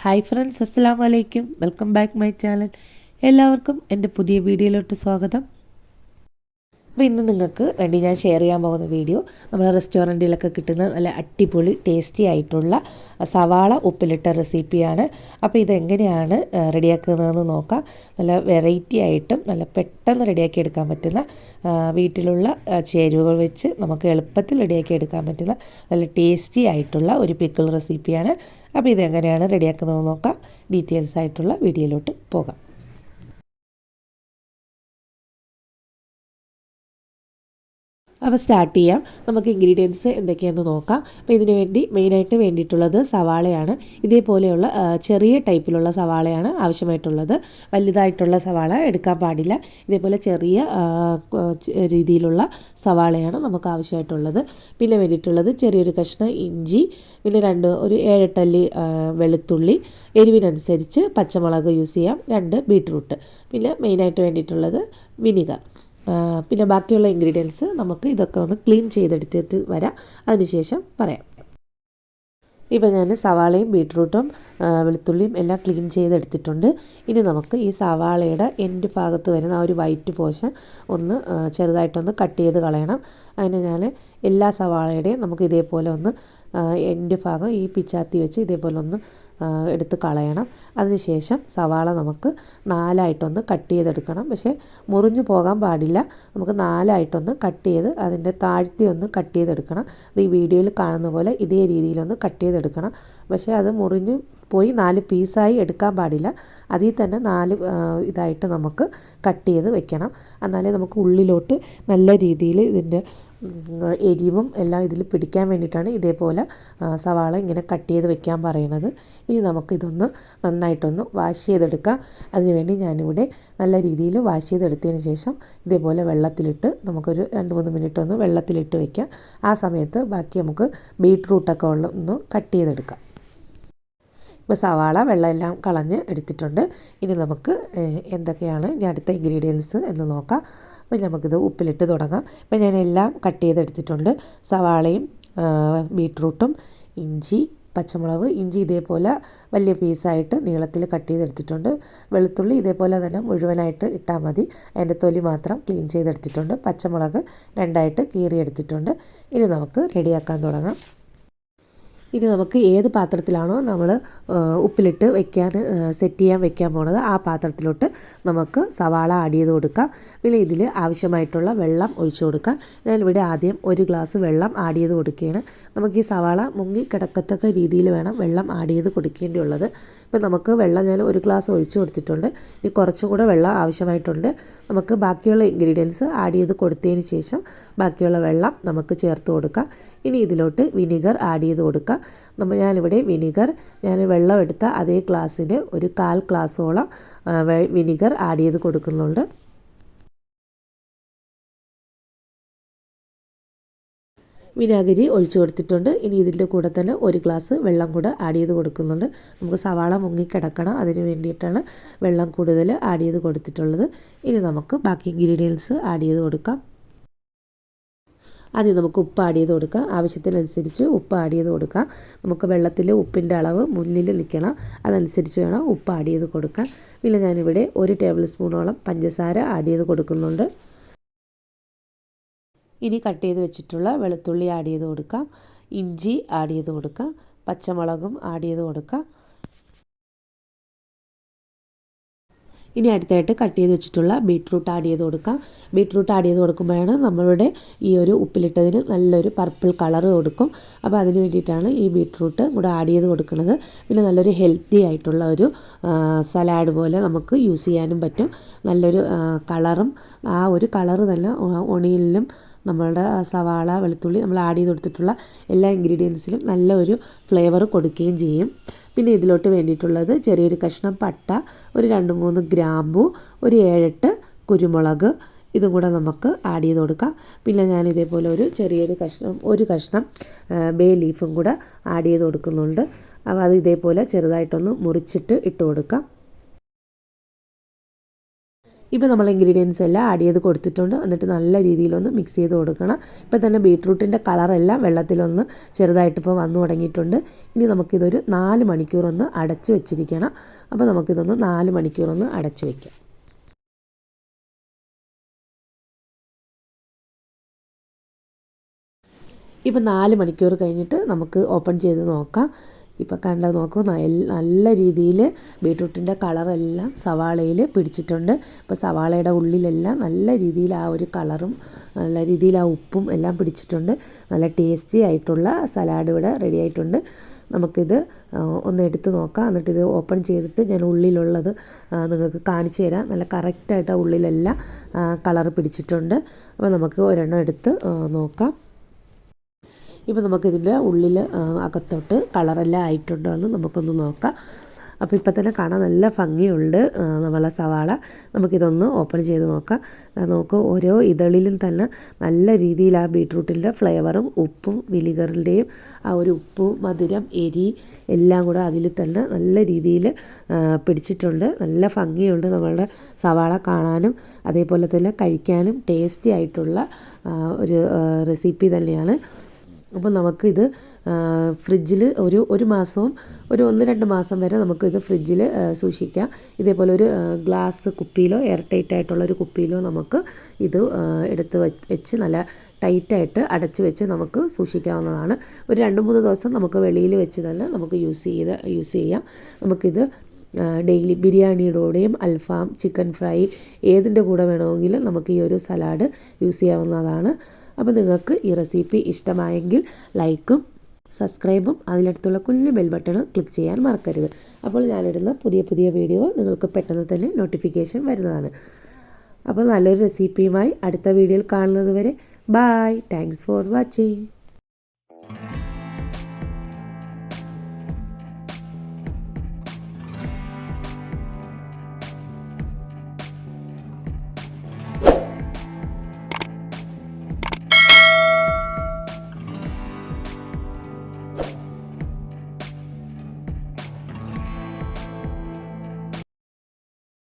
Hi friends അസ്സാം വലൈക്കും welcome back my channel എല്ലാവർക്കും എന്റെ പുതിയ വീഡിയോയിലോട്ട് സ്വാഗതം. അപ്പോൾ ഇന്ന് നിങ്ങൾക്ക് വേണ്ടി ഞാൻ ഷെയർ ചെയ്യാൻ പോകുന്ന വീഡിയോ നമ്മുടെ റെസ്റ്റോറന്റിലൊക്കെ കിട്ടുന്ന നല്ല അടിപൊളി ടേസ്റ്റി ആയിട്ടുള്ള സവാള ഉപ്പിലിട്ട റെസിപ്പിയാണ് അപ്പോൾ ഇതെങ്ങനെയാണ് റെഡിയാക്കുന്നതെന്ന് നോക്കാം. നല്ല വെറൈറ്റി ആയിട്ടും നല്ല പെട്ടെന്ന് റെഡിയാക്കി എടുക്കാൻ പറ്റുന്ന വീട്ടിലുള്ള ചേരുവകൾ വെച്ച് നമുക്ക് എളുപ്പത്തിൽ റെഡിയാക്കി എടുക്കാൻ പറ്റുന്ന നല്ല ടേസ്റ്റി ആയിട്ടുള്ള ഒരു പിക്കിൾ റെസിപ്പിയാണ് അപ്പോൾ ഇതെങ്ങനെയാണ് റെഡിയാക്കുന്നതെന്ന് നോക്കാം. ഡീറ്റെയിൽസ് ആയിട്ടുള്ള വീഡിയോയിലോട്ട് പോകാം. അപ്പോൾ സ്റ്റാർട്ട് ചെയ്യാം. നമുക്ക് ഇൻഗ്രീഡിയൻസ് എന്തൊക്കെയാണെന്ന് നോക്കാം. അപ്പോൾ ഇതിന് വേണ്ടി മെയിനായിട്ട് വേണ്ടിയിട്ടുള്ളത് സവാളയാണ്. ഇതേപോലെയുള്ള ചെറിയ ടൈപ്പിലുള്ള സവാളയാണ് ആവശ്യമായിട്ടുള്ളത്. വലുതായിട്ടുള്ള സവാള എടുക്കാൻ പാടില്ല. ഇതേപോലെ ചെറിയ രീതിയിലുള്ള സവാളയാണ് നമുക്ക് ആവശ്യമായിട്ടുള്ളത്. പിന്നെ വേണ്ടിയിട്ടുള്ളത് ചെറിയൊരു കഷ്ണം ഇഞ്ചി പിന്നെ രണ്ട് ഒരു ഏഴെട്ടല്ലി വെളുത്തുള്ളി എരിവിനനുസരിച്ച് പച്ചമുളക് യൂസ് ചെയ്യാം. രണ്ട് ബീട്രൂട്ട് പിന്നെ മെയിനായിട്ട് വേണ്ടിയിട്ടുള്ളത് വിനിഗർ. പിന്നെ ബാക്കിയുള്ള ഇൻഗ്രീഡിയൻസ് നമുക്ക് ഇതൊക്കെ ഒന്ന് ക്ലീൻ ചെയ്തെടുത്തിട്ട് വരാം. അതിനുശേഷം പറയാം. ഇപ്പോൾ ഞാൻ സവാളയും ബീട്രൂട്ടും വെളുത്തുള്ളിയും എല്ലാം ക്ലീൻ ചെയ്തെടുത്തിട്ടുണ്ട്. ഇനി നമുക്ക് ഈ സവാളയുടെ എൻഡ് ഭാഗത്ത് വരുന്ന ആ ഒരു വൈറ്റ് പോഷൻ ഒന്ന് ചെറുതായിട്ടൊന്ന് കട്ട് ചെയ്ത് കളയണം. അതിന് ഞാൻ എല്ലാ സവാളയുടെയും നമുക്ക് ഇതേപോലെ ഒന്ന് എൻഡ് ഭാഗം ഈ പിച്ചാത്തി വെച്ച് ഇതേപോലെ ഒന്ന് എടുത്ത് കളയണം. അതിനുശേഷം സവാള നമുക്ക് നാലായിട്ടൊന്ന് കട്ട് ചെയ്തെടുക്കണം. പക്ഷേ മുറിഞ്ഞു പോകാൻ പാടില്ല. നമുക്ക് നാലായിട്ടൊന്ന് കട്ട് ചെയ്ത് അതിന്റെ താഴ്ത്തി ഒന്ന് കട്ട് ചെയ്തെടുക്കണം. അത് ഈ വീഡിയോയിൽ കാണുന്ന പോലെ ഇതേ രീതിയിലൊന്ന് കട്ട് ചെയ്തെടുക്കണം. പക്ഷേ അത് മുറിഞ്ഞ് പോയി നാല് പീസായി എടുക്കാൻ പാടില്ല. അതിൽ തന്നെ നാല് ഇതായിട്ട് നമുക്ക് കട്ട് ചെയ്ത് വെക്കണം. എന്നാലേ നമുക്ക് ഉള്ളിലോട്ട് നല്ല രീതിയിൽ ഇതിന്റെ എരിവും എല്ലാം ഇതിൽ പിടിക്കാൻ വേണ്ടിയിട്ടാണ് ഇതേപോലെ സവാള ഇങ്ങനെ കട്ട് ചെയ്ത് വെക്കാൻ പറയുന്നത്. ഇനി നമുക്കിതൊന്ന് നന്നായിട്ടൊന്ന് വാഷ് ചെയ്തെടുക്കാം. അതിനുവേണ്ടി ഞാനിവിടെ നല്ല രീതിയിൽ വാഷ് ചെയ്തെടുത്തതിന് ശേഷം ഇതേപോലെ വെള്ളത്തിലിട്ട് നമുക്കൊരു രണ്ട് മൂന്ന് മിനിറ്റ് ഒന്ന് വെള്ളത്തിലിട്ട് വെക്കാം. ആ സമയത്ത് ബാക്കി നമുക്ക് ബീട്രൂട്ടൊക്കെ ഉള്ള ഒന്ന് കട്ട് ചെയ്തെടുക്കാം. ഇപ്പോൾ സവാള വെള്ളമെല്ലാം കളഞ്ഞ് എടുത്തിട്ടുണ്ട്. ഇനി നമുക്ക് എന്തൊക്കെയാണ് ഞാൻ അടുത്ത ഇൻഗ്രീഡിയൻസ് എന്ന് നോക്കാം. അപ്പോൾ നമുക്കിത് ഉപ്പിലിട്ട് തുടങ്ങാം. അപ്പോൾ ഞാൻ എല്ലാം കട്ട് ചെയ്തെടുത്തിട്ടുണ്ട് സവാളയും ബീട്രൂട്ടും ഇഞ്ചി പച്ചമുളക് ഇഞ്ചി ഇതേപോലെ വലിയ പീസായിട്ട് നീളത്തിൽ കട്ട് ചെയ്തെടുത്തിട്ടുണ്ട് വെളുത്തുള്ളി ഇതേപോലെ തന്നെ മുഴുവനായിട്ട് ഇട്ടാൽ മതി. അതിന്റെ തൊലി മാത്രം ക്ലീൻ ചെയ്തെടുത്തിട്ടുണ്ട് പച്ചമുളക് രണ്ടായിട്ട് കീറിയെടുത്തിട്ടുണ്ട് ഇനി നമുക്ക് റെഡിയാക്കാൻ തുടങ്ങാം. ഇനി നമുക്ക് ഏത് പാത്രത്തിലാണോ നമ്മൾ ഉപ്പിലിട്ട് വെക്കാൻ സെറ്റ് ചെയ്യാൻ വെക്കാൻ പോണത് ആ പാത്രത്തിലോട്ട് നമുക്ക് സവാള ആഡ് ചെയ്ത് കൊടുക്കാം. പിന്നെ ഇതിൽ ആവശ്യമായിട്ടുള്ള വെള്ളം ഒഴിച്ചു കൊടുക്കാം. ഞാനിവിടെ ആദ്യം ഒരു ഗ്ലാസ് വെള്ളം ആഡ് ചെയ്ത് കൊടുക്കുകയാണ്. നമുക്ക് ഈ സവാള മുങ്ങി കിടക്കത്തക്ക രീതിയിൽ വേണം വെള്ളം ആഡ് ചെയ്ത് കൊടുക്കേണ്ടിയുള്ളത്. ഇപ്പം നമുക്ക് വെള്ളം ഞാൻ ഒരു ഗ്ലാസ് ഒഴിച്ചു കൊടുത്തിട്ടുണ്ട്. ഇനി കുറച്ചും കൂടെ വെള്ളം ആവശ്യമായിട്ടുണ്ട്. നമുക്ക് ബാക്കിയുള്ള ഇൻഗ്രീഡിയൻസ് ആഡ് ചെയ്ത് കൊടുത്തതിന് ശേഷം ബാക്കിയുള്ള വെള്ളം നമുക്ക് ചേർത്ത് കൊടുക്കാം. ഇനി ഇതിലോട്ട് വിനിഗർ ആഡ് ചെയ്ത് കൊടുക്കാം. നമ്മൾ ഞാനിവിടെ വിനിഗർ ഞാൻ വെള്ളം എടുത്ത അതേ ഗ്ലാസ്സിന് ഒരു കാൽ ഗ്ലാസ്സോളം വിനിഗർ ആഡ് ചെയ്ത് കൊടുക്കുന്നുണ്ട്. വിനാഗിരി ഒഴിച്ചു കൊടുത്തിട്ടുണ്ട്. ഇനി ഇതിന്റെ കൂടെ തന്നെ ഒരു ഗ്ലാസ് വെള്ളം കൂടെ ആഡ് ചെയ്ത് കൊടുക്കുന്നുണ്ട്. നമുക്ക് സവാള മുങ്ങിക്കിടക്കണം അതിന് വേണ്ടിയിട്ടാണ് വെള്ളം കൂടുതൽ ആഡ് ചെയ്ത് കൊടുത്തിട്ടുള്ളത്. ഇനി നമുക്ക് ബാക്കി ഇൻഗ്രീഡിയൻസ് ആഡ് ചെയ്ത് കൊടുക്കാം. ആദ്യം നമുക്ക് ഉപ്പ് ആഡ് ചെയ്ത് കൊടുക്കുക ആവശ്യത്തിനനുസരിച്ച് ഉപ്പ് ആഡ് ചെയ്ത് കൊടുക്കാം. നമുക്ക് വെള്ളത്തിൽ ഉപ്പിന്റെ അളവ് മുന്നിൽ നിൽക്കണം അതനുസരിച്ച് വേണം ഉപ്പ് ആഡ് ചെയ്ത് കൊടുക്കാൻ. പിന്നെ ഞാനിവിടെ ഒരു ടേബിൾ സ്പൂണോളം പഞ്ചസാര ആഡ് ചെയ്ത് കൊടുക്കുന്നുണ്ട്. ഇനി കട്ട് ചെയ്ത് വെച്ചിട്ടുള്ള വെളുത്തുള്ളി ആഡ് ചെയ്ത് കൊടുക്കാം. ഇഞ്ചി ആഡ് ചെയ്ത് കൊടുക്കാം. പച്ചമുളകും ആഡ് ചെയ്ത് കൊടുക്കാം. ഇനി അടുത്തായിട്ട് കട്ട് ചെയ്ത് വെച്ചിട്ടുള്ള ബീട്രൂട്ട് ആഡ് ചെയ്ത് കൊടുക്കാം. ബീട്രൂട്ട് ആഡ് ചെയ്ത് കൊടുക്കുമ്പോഴാണ് നമ്മളുടെ ഈ ഒരു ഉപ്പിലിട്ടതിന് നല്ലൊരു പർപ്പിൾ കളർ കൊടുക്കും. അപ്പോൾ അതിന് വേണ്ടിയിട്ടാണ് ഈ ബീട്രൂട്ട് കൂടെ ആഡ് ചെയ്ത് കൊടുക്കുന്നത്. പിന്നെ നല്ലൊരു ഹെൽത്തി ആയിട്ടുള്ള ഒരു സലാഡ് പോലെ നമുക്ക് യൂസ് ചെയ്യാനും പറ്റും. നല്ലൊരു കളറും ആ ഒരു കളറ് തന്നെ ഒണിയിലും നമ്മളുടെ സവാള വെളുത്തുള്ളി നമ്മൾ ആഡ് ചെയ്ത് കൊടുത്തിട്ടുള്ള എല്ലാ ഇൻഗ്രീഡിയൻസിലും നല്ല ഒരു ഫ്ലേവർ കൊടുക്കുകയും ചെയ്യും. പിന്നെ ഇതിലോട്ട് വേണ്ടിയിട്ടുള്ളത് ചെറിയൊരു കഷ്ണം പട്ട ഒരു രണ്ട് മൂന്ന് ഗ്രാമ്പു ഒരു ഏഴെട്ട് കുരുമുളക്. ഇതും കൂടെ നമുക്ക് ആഡ് ചെയ്ത് കൊടുക്കാം. പിന്നെ ഞാൻ ഇതേപോലെ ഒരു ചെറിയൊരു കഷ്ണം ഒരു കഷ്ണം ബേ ലീഫും കൂടെ ആഡ് ചെയ്ത് കൊടുക്കുന്നുണ്ട്. അപ്പോൾ അത് ഇതേപോലെ ചെറുതായിട്ടൊന്ന് മുറിച്ചിട്ട് ഇട്ട് കൊടുക്കാം. ഇപ്പോൾ നമ്മൾ ഇൻഗ്രീഡിയൻസ് എല്ലാം ആഡ് ചെയ്ത് കൊടുത്തിട്ടുണ്ട്. എന്നിട്ട് നല്ല രീതിയിലൊന്ന് മിക്സ് ചെയ്ത് കൊടുക്കണം. ഇപ്പോൾ തന്നെ ബീട്രൂട്ടിന്റെ കളറെല്ലാം വെള്ളത്തിലൊന്ന് ചെറുതായിട്ട് ഇപ്പോൾ വന്നു തുടങ്ങിയിട്ടുണ്ട്. ഇനി നമുക്കിതൊരു നാല് മണിക്കൂറൊന്ന് അടച്ചു വെച്ചിരിക്കണം. അപ്പോൾ നമുക്കിതൊന്ന് നാല് മണിക്കൂറൊന്ന് അടച്ചു വയ്ക്കാം ഇപ്പം നാല് മണിക്കൂർ കഴിഞ്ഞിട്ട് നമുക്ക് ഓപ്പൺ ചെയ്ത് നോക്കാം. ഇപ്പോൾ കണ്ടത് നോക്കൂ നല്ല രീതിയിൽ ബീട്രൂട്ടിന്റെ കളറെല്ലാം സവാളയിൽ പിടിച്ചിട്ടുണ്ട്. ഇപ്പോൾ സവാളയുടെ ഉള്ളിലെല്ലാം നല്ല രീതിയിൽ ആ ഒരു കളറും നല്ല രീതിയിൽ ആ ഉപ്പും എല്ലാം പിടിച്ചിട്ടുണ്ട്. നല്ല ടേസ്റ്റി ആയിട്ടുള്ള സലാഡ് ഇവിടെ റെഡി ആയിട്ടുണ്ട്. നമുക്കിത് ഒന്ന് എടുത്ത് നോക്കാം. എന്നിട്ട് ഇത് ഓപ്പൺ ചെയ്തിട്ട് ഞാൻ ഉള്ളിലുള്ളത് നിങ്ങൾക്ക് കാണിച്ചു തരാം. നല്ല കറക്റ്റായിട്ട് ആ ഉള്ളിലെല്ലാം കളർ പിടിച്ചിട്ടുണ്ട്. അപ്പോൾ നമുക്ക് ഒരെണ്ണം എടുത്ത് നോക്കാം. ഇപ്പോൾ നമുക്കിതിന്റെ ഉള്ളിൽ അകത്തോട്ട് കളറെല്ലാം ആയിട്ടുണ്ടോ എന്ന് നമുക്കൊന്ന് നോക്കാം. അപ്പോൾ ഇപ്പം തന്നെ കാണാൻ നല്ല ഭംഗിയുണ്ട് നമ്മളെ സവാള. നമുക്കിതൊന്ന് ഓപ്പൺ ചെയ്ത് നോക്കാം. നമുക്ക് ഓരോ ഇതളിലും തന്നെ നല്ല രീതിയിൽ ആ ബീട്രൂട്ടിന്റെ ഫ്ലേവറും ഉപ്പും വിനിഗറിന്റെയും ആ ഒരു ഉപ്പ് മധുരം എരി എല്ലാം കൂടെ അതിൽ തന്നെ നല്ല രീതിയിൽ പിടിച്ചിട്ടുണ്ട്. നല്ല ഭംഗിയുണ്ട് നമ്മളുടെ സവാള കാണാനും അതേപോലെ തന്നെ കഴിക്കാനും ടേസ്റ്റി ആയിട്ടുള്ള ഒരു റെസിപ്പി തന്നെയാണ്. അപ്പോൾ നമുക്കിത് ഫ്രിഡ്ജിൽ ഒരു ഒരു മാസവും ഒരു ഒന്ന് രണ്ട് മാസം വരെ നമുക്കിത് ഫ്രിഡ്ജിൽ സൂക്ഷിക്കാം. ഇതേപോലെ ഒരു ഗ്ലാസ് കുപ്പിയിലോ എയർ ടൈറ്റ് ആയിട്ടുള്ള ഒരു കുപ്പിയിലോ നമുക്ക് ഇത് എടുത്ത് വെച്ച് നല്ല ടൈറ്റായിട്ട് അടച്ച് വെച്ച് നമുക്ക് സൂക്ഷിക്കാവുന്നതാണ്. ഒരു രണ്ട് മൂന്ന് ദിവസം നമുക്ക് വെളിയിൽ വെച്ച് തന്നെ നമുക്ക് യൂസ് ചെയ്ത് യൂസ് ചെയ്യാം. നമുക്കിത് ഡെയിലി ബിരിയാണിയുടെ കൂടെയും അൽഫാം ചിക്കൻ ഫ്രൈ ഏതിന്റെ കൂടെ വേണമെങ്കിലും നമുക്ക് ഈ ഒരു സലാഡ് യൂസ് ചെയ്യാവുന്നതാണ്. അപ്പോൾ നിങ്ങൾക്ക് ഈ റെസിപ്പി ഇഷ്ടമായെങ്കിൽ ലൈക്കും സബ്സ്ക്രൈബും അതിനടുത്തുള്ള കുഞ്ഞു ബെൽ ബട്ടണും ക്ലിക്ക് ചെയ്യാൻ മറക്കരുത്. അപ്പോൾ ഞാനിടുന്ന പുതിയ പുതിയ വീഡിയോ നിങ്ങൾക്ക് പെട്ടെന്ന് തന്നെ നോട്ടിഫിക്കേഷൻ വരുന്നതാണ്. അപ്പോൾ നല്ലൊരു റെസിപ്പിയുമായി അടുത്ത വീഡിയോയിൽ കാണുന്നത് വരെ ബായ് താങ്ക്സ് ഫോർ വാച്ചിങ്